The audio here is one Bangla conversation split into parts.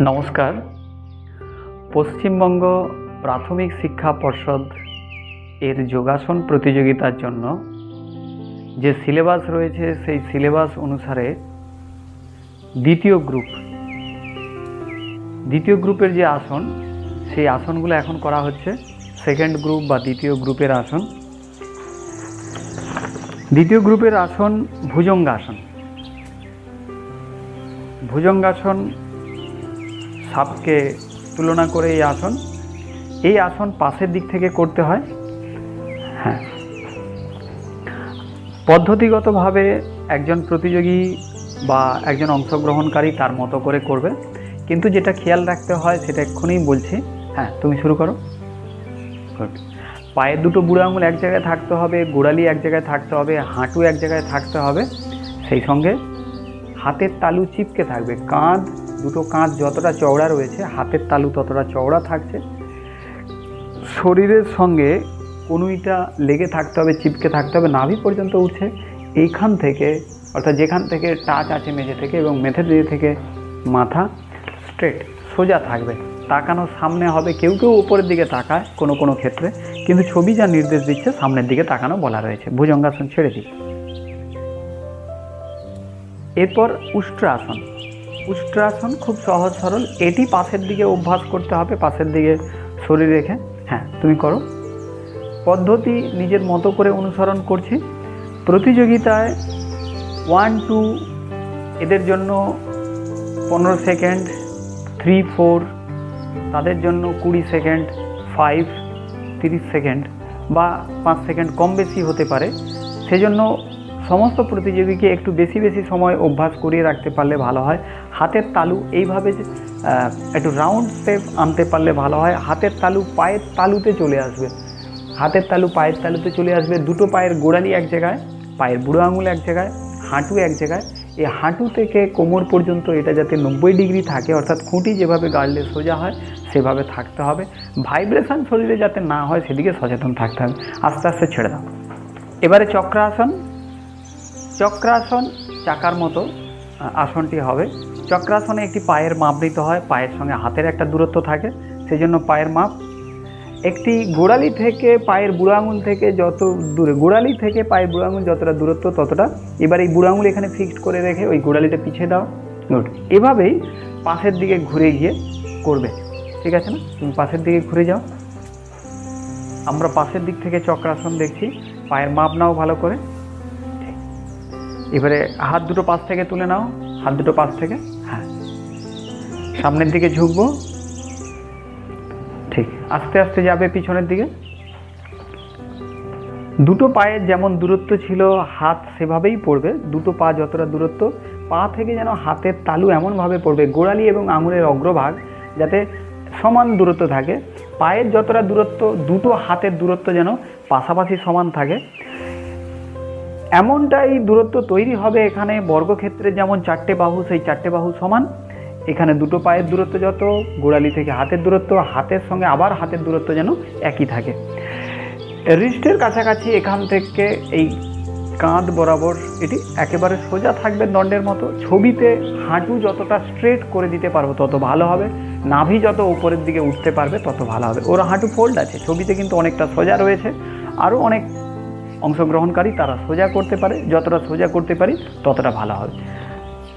নমস্কার। পশ্চিমবঙ্গ প্রাথমিক শিক্ষা পর্ষদ এর যোগাসন প্রতিযোগিতার জন্য যে সিলেবাস রয়েছে, সেই সিলেবাস অনুসারে দ্বিতীয় গ্রুপ, দ্বিতীয় গ্রুপের যে আসন, সেই আসনগুলো এখন করা হচ্ছে। সেকেন্ড গ্রুপ বা দ্বিতীয় গ্রুপের আসন। দ্বিতীয় গ্রুপের আসন ভুজঙ্গাসন। ভুজঙ্গাসন সাপকে তুলনা করে এই আসন। এই আসন পাশের দিক থেকে করতে হয়। হ্যাঁ। পদ্ধতিগতভাবে একজন প্রতিযোগী বা একজন অংশগ্রহণকারী তার মতো করে করবে। কিন্তু যেটা খেয়াল রাখতে হয়, সেটা এক্ষুনি বলছি। হ্যাঁ তুমি শুরু করো. পায়ের দুটো বুড়ো আঙুল এক জায়গায় থাকতে হবে, গোড়ালি এক জায়গায় থাকতে হবে, হাঁটু এক জায়গায় থাকতে হবে। সেই সঙ্গে হাতের তালু চিপকে থাকবে, কাঁধ দুটো কাঁধ যতটা চওড়া রয়েছে, হাতের তালু ততটা চওড়া থাকছে। শরীরের সঙ্গে কনুইটা লেগে থাকতে হবে, চিপকে থাকতে হবে, নাভি পর্যন্ত উঠছে। এইখান থেকে, অর্থাৎ যেখান থেকে টাচ আছে মেঝে থেকে এবং মেঝে দিয়ে থেকে মাথা স্ট্রেট সোজা থাকবে। তাকানো সামনে হবে, কেউ কেউ উপরের দিকে তাকায় কোনো কোনো ক্ষেত্রে, কিন্তু ছবি যা নির্দেশ দিচ্ছে, সামনের দিকে তাকানো বলা রয়েছে। ভুজঙ্গাসন ছেড়ে দিই। এরপর উষ্ট্রাসন। উষ্ট্রাসন খুব সহজ, সরল। এটি পাশের দিকে অভ্যাস করতে হবে, পাশের দিকে শরীর রেখে। হ্যাঁ তুমি করো। পদ্ধতি নিজের মতো করে অনুসরণ করছি। প্রতিযোগিতায় ওয়ান টু এদের জন্য পনেরো সেকেন্ড থ্রি ফোর তাদের জন্য কুড়ি সেকেন্ড ফাইভ তিরিশ সেকেন্ড বা পাঁচ সেকেন্ড কম বেশি হতে পারে। সেজন্য সমস্ত প্রতিযোগীকে একটু বেশি বেশি সময় অভ্যাস করিয়ে রাখতে পারলে ভালো হয়। হাতের তালু এইভাবে একটু রাউন্ড শেপ আনতে পারলে ভালো হয়। হাতের তালু পায়ের তালুতে চলে আসবে। হাতের তালু পায়ের তালুতে চলে আসবে। দুটো পায়ের গোড়ালি এক জায়গায়, পায়ের বুড়ো আঙুল এক জায়গায়, হাঁটু এক জায়গায়। এই হাঁটু থেকে কোমর পর্যন্ত এটা যাতে নব্বই ডিগ্রি থাকে, অর্থাৎ খুঁটি যেভাবে গাড়লে সোজা হয়, সেভাবে থাকতে হবে। ভাইব্রেশন শরীরে যাতে না হয়, সেদিকে সচেতন থাকতে হবে। আস্তে আস্তে ছেড়ে দাও। এবারে চক্রাসন। চক্রাসন চাকার মতো আসনটি হবে। চক্রাসনে একটি পায়ের মাপ নিতে হয়, পায়ের সঙ্গে হাতের একটা দূরত্ব থাকে সেই জন্য পায়ের মাপ। একটি গোড়ালি থেকে পায়ের বুড়ো আঙুল থেকে যত দূরে, গোড়ালি থেকে পায়ের বুড়ো আঙুল যতটা দূরত্ব, ততটা। এবার এই বুড়ো আঙুল এখানে ফিক্সড করে রেখে ওই গোড়ালিটা পিছিয়ে দাও। গুড এভাবেই পাশের দিকে ঘুরে গিয়ে করবে। ঠিক আছে না? তুমি পাশের দিকে ঘুরে যাও। আমরা পাশের দিক থেকে চক্রাসন দেখছি। পায়ের মাপ নাও ভালো করে। এবারে হাত দুটো পাশ থেকে তুলে নাও। হাত দুটো পাশ থেকে। হ্যাঁ। সামনের দিকে ঝুঁকবো। ঠিক। আস্তে আস্তে যাবে পিছনের দিকে। দুটো পায়ের যেমন দূরত্ব ছিল, হাত সেভাবেই পড়বে। দুটো পা যতটা দূরত্ব, পা থেকে যেন হাতের তালু এমনভাবে পড়বে, গোড়ালি এবং আঙুলের অগ্রভাগ, যাতে সমান দূরত্ব থাকে। পায়ের যতটা দূরত্ব, দুটো হাতের দূরত্ব যেন পাশাপাশি সমান থাকে। এমনটাই দূরত্ব তৈরি হবে এখানে বর্গক্ষেত্রে যেমন চারটে বাহু, সেই চারটে বাহু সমান। এখানে দুটো পায়ের দূরত্ব যত, গোড়ালি থেকে হাতের দূরত্ব, হাতের সঙ্গে আবার হাতের দূরত্ব যেন একই থাকে। রিস্টের কাছাকাছি এখান থেকে এই কাঁধ বরাবর এটি একেবারে সোজা থাকবে দণ্ডের মতো। ছবিতে হাঁটু যতটা স্ট্রেট করে দিতে পারব তত ভালো হবে। নাভি যত উপরের দিকে উঠতে পারবে তত ভালো হবে। ওর হাঁটু ফোল্ড আছে। ছবিতে কিন্তু অনেকটা সোজা রয়েছে। আরও অনেক অংশগ্রহণকারী তারা সোজা করতে পারে, যতটা সোজা করতে পারি ততটা ভালো হবে।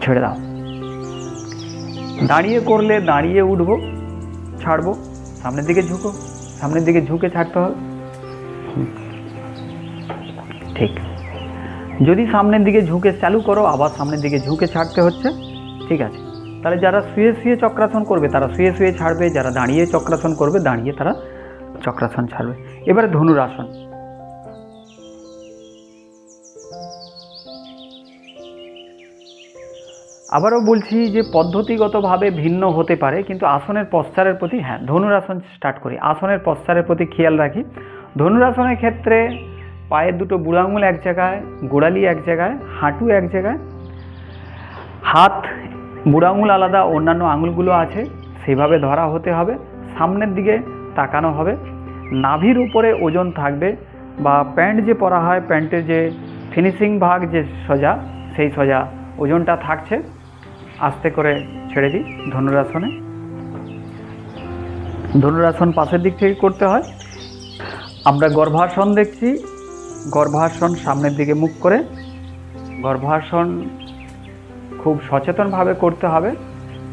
ছেড়ে দাও। দাঁড়িয়ে করলে দাঁড়িয়ে উঠবো, ছাড়বো, সামনের দিকে ঝুঁকো, সামনের দিকে ঝুঁকে ছাড়তে হবে। ঠিক। যদি সামনের দিকে ঝুঁকে চালু করো, আবার সামনের দিকে ঝুঁকে ছাড়তে হচ্ছে, ঠিক আছে। তাহলে যারা শুয়ে শুয়ে চক্রাসন করবে, তারা শুয়ে শুয়ে ছাড়বে, যারা দাঁড়িয়ে চক্রাসন করবে, দাঁড়িয়ে তারা চক্রাসন ছাড়বে। এবারে ধনুরাসন। আবারও বলছি যে পদ্ধতিগতভাবে ভিন্ন হতে পারে, কিন্তু আসনের পশ্চারের প্রতি হ্যাঁ ধনুরাসন স্টার্ট করি। আসনের পশ্চারের প্রতি খেয়াল রাখি। ধনুরাসনের ক্ষেত্রে পায়ের দুটো বুড়ো আঙুল এক জায়গায়, গোড়ালি এক জায়গায়, হাঁটু এক জায়গায়। হাত, বুড়ো আঙুল আলাদা, অন্যান্য আঙুলগুলো আছে, সেভাবে ধরা হতে হবে। সামনের দিকে তাকানো হবে। নাভির উপরে ওজন থাকবে বা প্যান্ট যে পরা হয়, প্যান্টের যে ফিনিশিং ভাগ যে সোজা, সেই সোজা ওজনটা থাকছে। আস্তে করে ছেড়ে দিই ধনুরাসনে। ধনুরাসন পাশের দিক থেকে করতে হয়। আমরা গর্ভাসন দেখছি। গর্ভাসন সামনের দিকে মুখ করে। গর্ভাসন খুব সচেতনভাবে করতে হবে।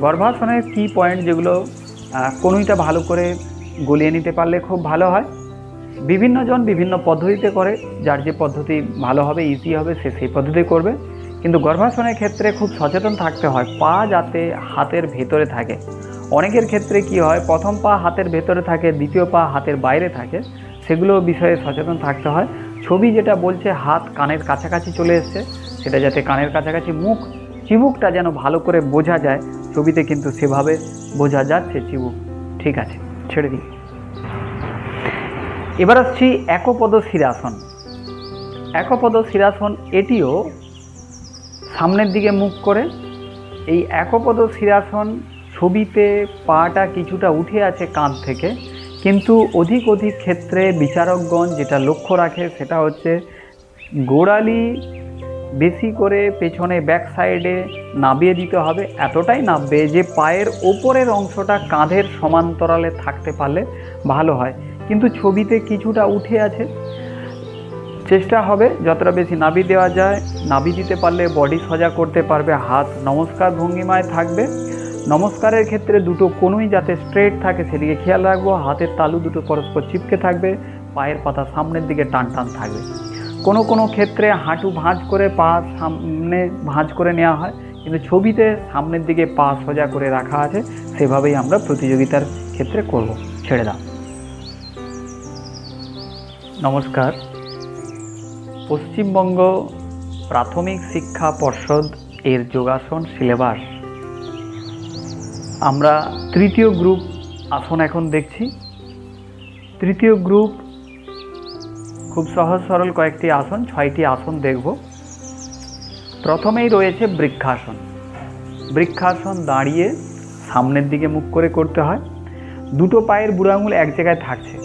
গর্ভাসনের কি পয়েন্ট যেগুলো কোনোইটা ভালো করে গলিয়ে নিতে পারলে খুব ভালো হয়। বিভিন্নজন বিভিন্ন পদ্ধতিতে করে। যার যে পদ্ধতি ভালো হবে ইজি হবে, সে সেই পদ্ধতি করবে। কিন্তু গর্ভাসনের ক্ষেত্রে খুব সচেতন থাকতে হয়, পা যাতে হাতের ভেতরে থাকে। অনেকের ক্ষেত্রে কি হয়, প্রথম পা হাতের ভেতরে থাকে, দ্বিতীয় পা হাতের বাইরে থাকে, সেগুলো বিষয়ে সচেতন থাকতে হয়। ছবি যেটা বলছে, হাত কানের কাছাকাছি চলে এসছে, সেটা যাতে কানের কাছাকাছি মুখ, চিবুকটা যেন ভালো করে বোঝা যায়, ছবিতে কিন্তু সেভাবে বোঝা যাচ্ছে চিবুক। ঠিক আছে, ছেড়ে দিই। এবার আসছি একপদ শিরাসন একপদ শিরাসন এটিও সামনের দিকে মুখ করে, এই একপদ শিরাসন ছবিতে পাটা কিছুটা উঠে আছে কাঁধ থেকে, কিন্তু অধিক অধিক ক্ষেত্রে বিচারকগণ যেটা লক্ষ্য রাখে সেটা হচ্ছে গোড়ালি বেশি করে পেছনে ব্যাক সাইডে নাবিয়ে দিতে হবে, এতটাই নাববে যে পায়ের ওপরের অংশটা কাঁধের সমান্তরালে থাকতে পারলে ভালো হয়। কিন্তু ছবিতে কিছুটা উঠে আছে চেষ্টা হবে, যতটা বেশি নাবি দেওয়া যায় নাবি দিতে পারলে বডি সজা করতে পারবে, হাত নমস্কার ভঙ্গিমায় থাকবে। নমস্কারের ক্ষেত্রে দুটো কোনোই যাতে স্ট্রেট থাকে সেদিকে খেয়াল রাখব, হাতের তালু দুটো পরস্পর চিপকে থাকবে, পায়ের পাতা সামনের দিকে টান টান থাকবে। কোনো কোনো ক্ষেত্রে হাঁটু ভাঁজ করে পা সামনে ভাঁজ করে নেওয়া হয়, কিন্তু ছবিতে সামনের দিকে পা সোজা করে রাখা আছে, সেভাবেই আমরা প্রতিযোগিতার ক্ষেত্রে করব। ছেড়ে দাও। নমস্কার। পশ্চিমবঙ্গ প্রাথমিক শিক্ষা পর্ষদ এর যোগাসন সিলেবাস। আমরা তৃতীয় গ্রুপ আসন এখন দেখছি। তৃতীয় গ্রুপ খুব সহজ সরল কয়েকটি আসন, ছয়টি আসন দেখব। প্রথমেই রয়েছে বৃক্ষাসন। বৃক্ষাসন দাঁড়িয়ে সামনের দিকে মুখ করে করতে হয়। দুটো পায়ের বুড়ো আঙুল এক জায়গায় থাকছে।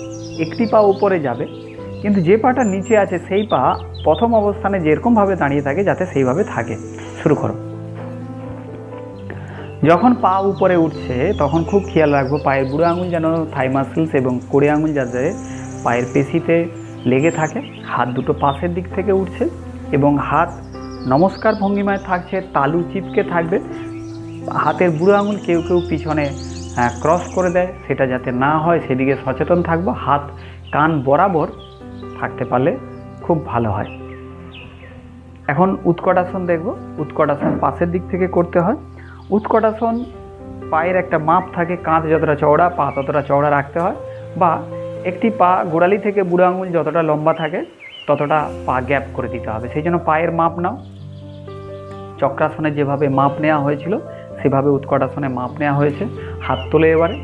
একটি পা উপরে যাবে। কিন্তু যে পাটা নিচে আছে সেই পা প্রথম অবস্থানে যেরকমভাবে দাঁড়িয়ে থাকে, যাতে সেইভাবে থাকে। শুরু করো। যখন পা উপরে উঠছে, তখন খুব খেয়াল রাখব, পায়ের বুড়ো আঙুল যেন থাই মাসেলস এবং কোড়ে আঙুল যাতে পায়ের পেশিতে লেগে থাকে। হাত দুটো পাশের দিক থেকে উঠছে এবং হাত নমস্কার ভঙ্গিমায় থাকছে, তালু চিপকে থাকবে। হাতের বুড়ো আঙুল কেউ কেউ পিছনে ক্রস করে দেয়। সেটা যাতে না হয়, সেদিকে সচেতন থাকব। হাত কান বরাবর থাকতে পারলে খুব ভালো হয়। এখন উৎকটাসন দেখব। উৎকটাসন পাশের দিক থেকে করতে হয়। উৎকটাসন পায়ের একটা মাপ থাকে, কাঁধ যতটা চওড়া, পা ততটা চওড়া রাখতে হয় বা একটি পা গোড়ালি থেকে বুড়ো আঙুল যতটা লম্বা থাকে, ততটা পা গ্যাপ করে দিতে হবে। সেই জন্য পায়ের মাপ নাও। চক্রাসনে যেভাবে মাপ নেওয়া হয়েছিল, সেভাবে উৎকটাসনে মাপ নেওয়া হয়েছে। হাত তোলে এবারে।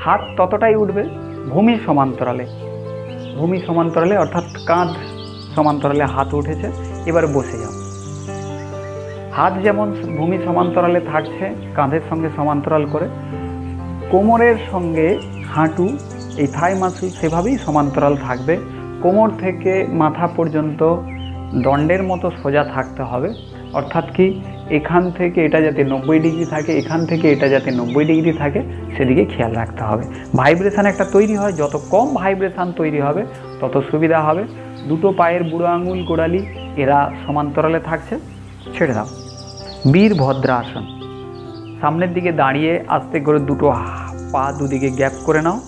হাত ততটাই উঠবে ভূমি সমান্তরালে। ভূমি সমান্তরালে, অর্থাৎ কাঁধ সমান্তরালে হাত উঠেছে, এবার বসে যাও। হাত যেমন ভূমি সমান্তরালে থাকছে, কাঁধের সঙ্গে সমান্তরাল করে, কোমরের সঙ্গে হাঁটু, এই থাই মাসুল সেভাবেই সমান্তরাল থাকবে। কোমর থেকে মাথা পর্যন্ত দণ্ডের মতো সোজা থাকতে হবে। অর্থাৎ কি? এখান থেকে এটা যাতে নব্বই ডিগ্রি থাকে, এখান থেকে এটা যাতে নব্বই ডিগ্রি থাকে, সেদিকে খেয়াল রাখতে হবে। ভাইব্রেশান একটা তৈরি হয়, যত কম ভাইব্রেশান তৈরি হবে, তত সুবিধা হবে। দুটো পায়ের বুড়ো আঙুল গোড়ালি, এরা সমান্তরালে থাকছে, ছেড়ে দাও। বীর ভদ্রাসন। সামনের দিকে দাঁড়িয়ে আস্তে করে দুটো পা দুদিকে গ্যাপ করে নাও।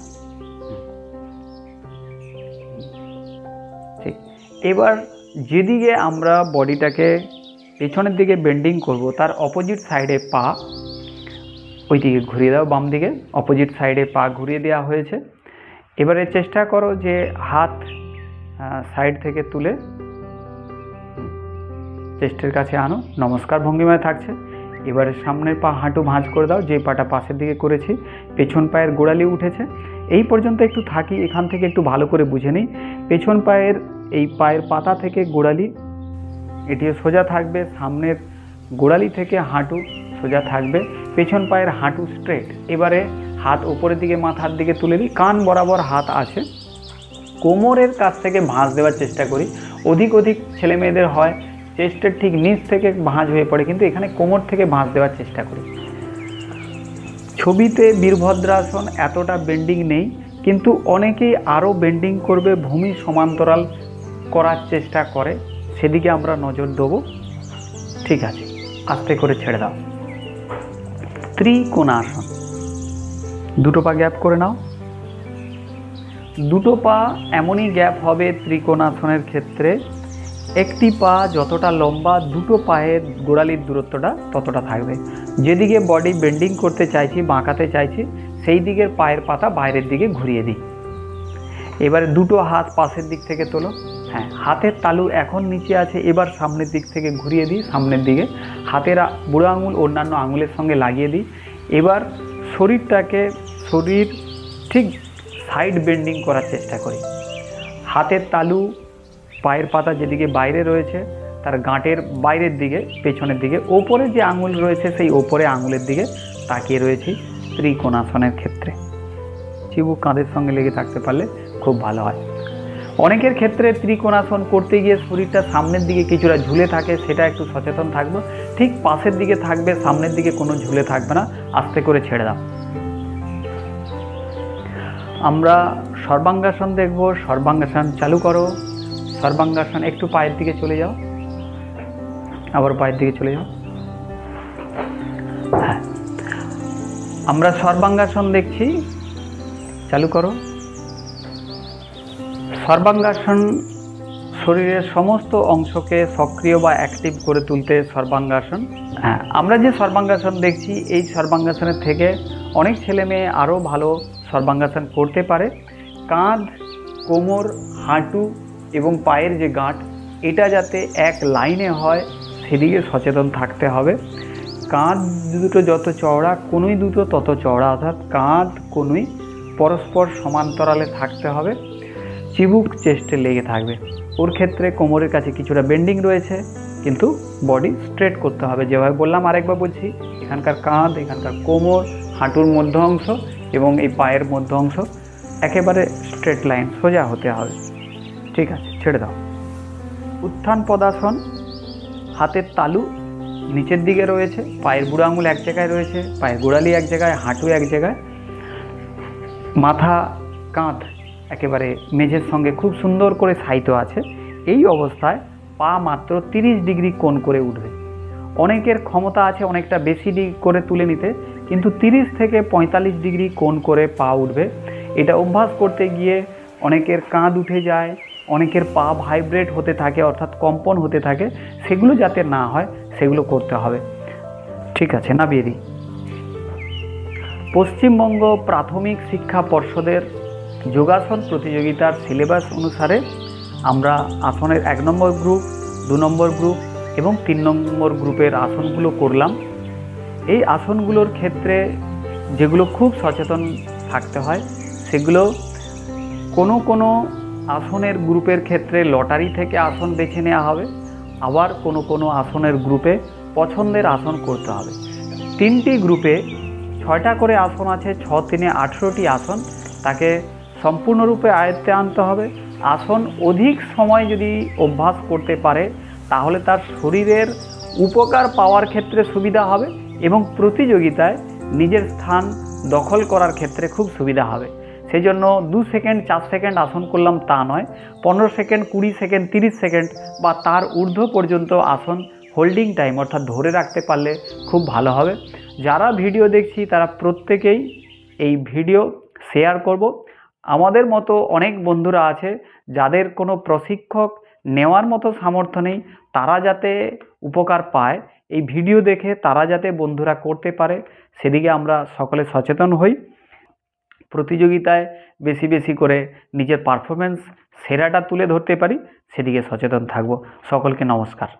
ঠিক। এবার যেদিকে আমরা বডিটাকে পেছনের দিকে বেন্ডিং করব, তার অপোজিট সাইডে পা ওই দিকে ঘুরিয়ে দাও, বাম দিকে অপোজিট সাইডে পা ঘুরিয়ে দেওয়া হয়েছে। এবারে চেষ্টা করো যে হাত সাইড থেকে তুলে চেস্টের কাছে আনো। নমস্কার ভঙ্গিমায় থাকছে। এবারে সামনের পা হাঁটু ভাঁজ করে দাও যে পাটা পাশের দিকে করেছি, পেছন পায়ের গোড়ালি উঠেছে। এই পর্যন্ত একটু থাকি, এখান থেকে একটু ভালো করে বুঝে নিই। পেছন পায়ের, এই পায়ের পাতা থেকে গোড়ালি এটিও সোজা থাকবে সামনের গোড়ালি থেকে হাঁটু সোজা থাকবে, পেছন পায়ের হাঁটু স্ট্রেট এবারে হাত ওপরের দিকে, মাথার দিকে তুলে দিই, কান বরাবর হাত আছে। কোমরের কাছ থেকে ভাঁজ দেওয়ার চেষ্টা করি। অধিক অধিক ছেলে মেয়েদের হয়, চেস্টের ঠিক নিচ থেকে ভাঁজ হয়ে পড়ে, কিন্তু এখানে কোমর থেকে ভাঁজ দেওয়ার চেষ্টা করি। ছবিতে বীরভদ্রাসন এতটা বেন্ডিং নেই, কিন্তু অনেকেই আরও বেন্ডিং করবে, ভূমি সমান্তরাল করার চেষ্টা করে। সেদিকে আমরা নজর দেবো। ঠিক আছে, আস্তে করে ছেড়ে দাও। ত্রিকোণাসন। দুটো পা গ্যাপ করে নাও। দুটো পা এমনই গ্যাপ হবে ত্রিকোণাসনের ক্ষেত্রে, একটি পা যতটা লম্বা, দুটো পায়ের গোড়ালির দূরত্বটা ততটা থাকবে। যেদিকে বডি বেন্ডিং করতে চাইছি, বাঁকাতে চাইছি, সেই দিকের পায়ের পাতা বাইরের দিকে ঘুরিয়ে দিই। এবারে দুটো হাত পাশের দিক থেকে তোলো। হ্যাঁ হাতের তালু এখন নিচে আছে, এবার সামনের দিক থেকে ঘুরিয়ে দিই, সামনের দিকে। হাতের বুড়ো আঙুল, অন্যান্য আঙুলের সঙ্গে লাগিয়ে দিই। এবার শরীরটাকে, শরীর ঠিক সাইড বেন্ডিং করার চেষ্টা করি। হাতের তালু, পায়ের পাতা যেদিকে বাইরে রয়েছে, তার গাঁটের বাইরের দিকে, পেছনের দিকে, ওপরে যে আঙুল রয়েছে, সেই ওপরে আঙুলের দিকে তাকিয়ে রয়েছি ত্রিকোণাসনের ক্ষেত্রে। চিবুক কাঁধের সঙ্গে লেগে থাকতে পারলে খুব ভালো হয়। অনেকের ক্ষেত্রে ত্রিকোণাসন করতে গিয়ে শরীরটা সামনের দিকে কিছুটা ঝুলে থাকে, সেটা একটু সচেতন থাকব। ঠিক পাশের দিকে থাকবে, সামনের দিকে কোনো ঝুলে থাকবে না। আস্তে করে ছেড়ে দাও। আমরা সর্বাঙ্গাসন দেখব, সর্বাঙ্গাসন চালু করো। সর্বাঙ্গাসন একটু পায়ের দিকে চলে যাও। আবার পায়ের দিকে চলে যাও। হ্যাঁ। আমরা সর্বাঙ্গাসন দেখছি। চালু করো। সর্বাঙ্গাসন শরীরের সমস্ত অংশকে সক্রিয় বা অ্যাক্টিভ করে তুলতে সর্বাঙ্গাসন। হ্যাঁ আমরা যে সর্বাঙ্গাসন দেখছি, এই সর্বাঙ্গাসনের থেকে অনেক ছেলে মেয়ে আরও ভালো সর্বাঙ্গাসন করতে পারে। কাঁধ, কোমর, হাঁটু এবং পায়ের যে গাঁট, এটা যাতে এক লাইনে হয়, সেদিকে সচেতন থাকতে হবে। কাঁধ দুটো যত চওড়া, কোনোই দুটো তত চওড়া, অর্থাৎ কাঁধ, কোনোই পরস্পর সমান্তরালে থাকতে হবে। চিবুক চেস্টে লেগে থাকবে। ওর ক্ষেত্রে কোমরের কাছে কিছুটা বেন্ডিং রয়েছে, কিন্তু বডি স্ট্রেট করতে হবে। যেভাবে বললাম, আরেকবার বলছি, এখানকার কাঁধ, এখানকার কোমর, হাঁটুর মধ্য অংশ এবং এই পায়ের মধ্য অংশ একেবারে স্ট্রেট লাইন, সোজা হতে হবে। ঠিক আছে, ছেড়ে দাও। উত্থান পদাসন, হাতের তালু নিচের দিকে রয়েছে, পায়ের বুড়ো আঙুল এক জায়গায় রয়েছে, পায়ের গোড়ালি এক জায়গায়, হাঁটু এক জায়গায়, মাথা, কাঁধ একেবারে মেঝের সঙ্গে খুব সুন্দর করে সাইতো আছে। এই অবস্থায় পা মাত্র তিরিশ ডিগ্রি কোণ করে উঠবে। অনেকের ক্ষমতা আছে অনেকটা বেশি ডিগ্রি করে তুলে নিতে, কিন্তু তিরিশ থেকে পঁয়তাল্লিশ ডিগ্রি কোণ করে পা উঠবে। এটা অভ্যাস করতে গিয়ে অনেকের কাঁধ উঠে যায়, অনেকের পা ভাইব্রেট হতে থাকে, অর্থাৎ কম্পন হতে থাকে। সেগুলো যাতে না হয়, সেগুলো করতে হবে। ঠিক আছে নামিয়ে দিই। পশ্চিমবঙ্গ প্রাথমিক শিক্ষা পর্ষদের যোগাসন প্রতিযোগিতার সিলেবাস অনুসারে আমরা আসনের এক নম্বর গ্রুপ দু নম্বর গ্রুপ এবং তিন নম্বর গ্রুপের আসনগুলো করলাম। এই আসনগুলোর ক্ষেত্রে যেগুলো খুব সচেতন থাকতে হয়, সেগুলো কোনো কোনো আসনের গ্রুপের ক্ষেত্রে লটারি থেকে আসন বেছে নেওয়া হবে, আবার কোনো কোনো আসনের গ্রুপে পছন্দের আসন করতে হবে। তিনটি গ্রুপে ছয়টা করে আসন আছে, ছ, তিনে আঠেরোটি আসন, তাকে সম্পূর্ণরূপে আয়ত্তে আনতে হবে। আসন অধিক সময় যদি অভ্যাস করতে পারে, তাহলে তার শরীরের উপকার পাওয়ার ক্ষেত্রে সুবিধা হবে এবং প্রতিযোগিতায় নিজের স্থান দখল করার ক্ষেত্রে খুব সুবিধা হবে। সেই জন্য দু সেকেন্ড, চার সেকেন্ড আসন করলাম তা নয়। পনেরো সেকেন্ড, কুড়ি সেকেন্ড, তিরিশ সেকেন্ড বা তার ঊর্ধ্ব পর্যন্ত আসন হোল্ডিং টাইম অর্থাৎ ধরে রাখতে পারলে খুব ভালো হবে। যারা ভিডিও দেখছি, তারা প্রত্যেকেই এই ভিডিও শেয়ার করব। আমাদের মতো অনেক বন্ধুরা আছে যাদের কোনো প্রশিক্ষক নেওয়ার মতো সামর্থ্য নেই, তারা যাতে উপকার পায়। এই ভিডিও দেখে তারা যাতে বন্ধুরা করতে পারে, সেদিকে আমরা সকলে সচেতন হই। প্রতিযোগিতায় বেশি বেশি করে নিজের পারফরমেন্স সেরাটা তুলে ধরতে পারি, সেদিকে সচেতন থাকব। সকলকে নমস্কার।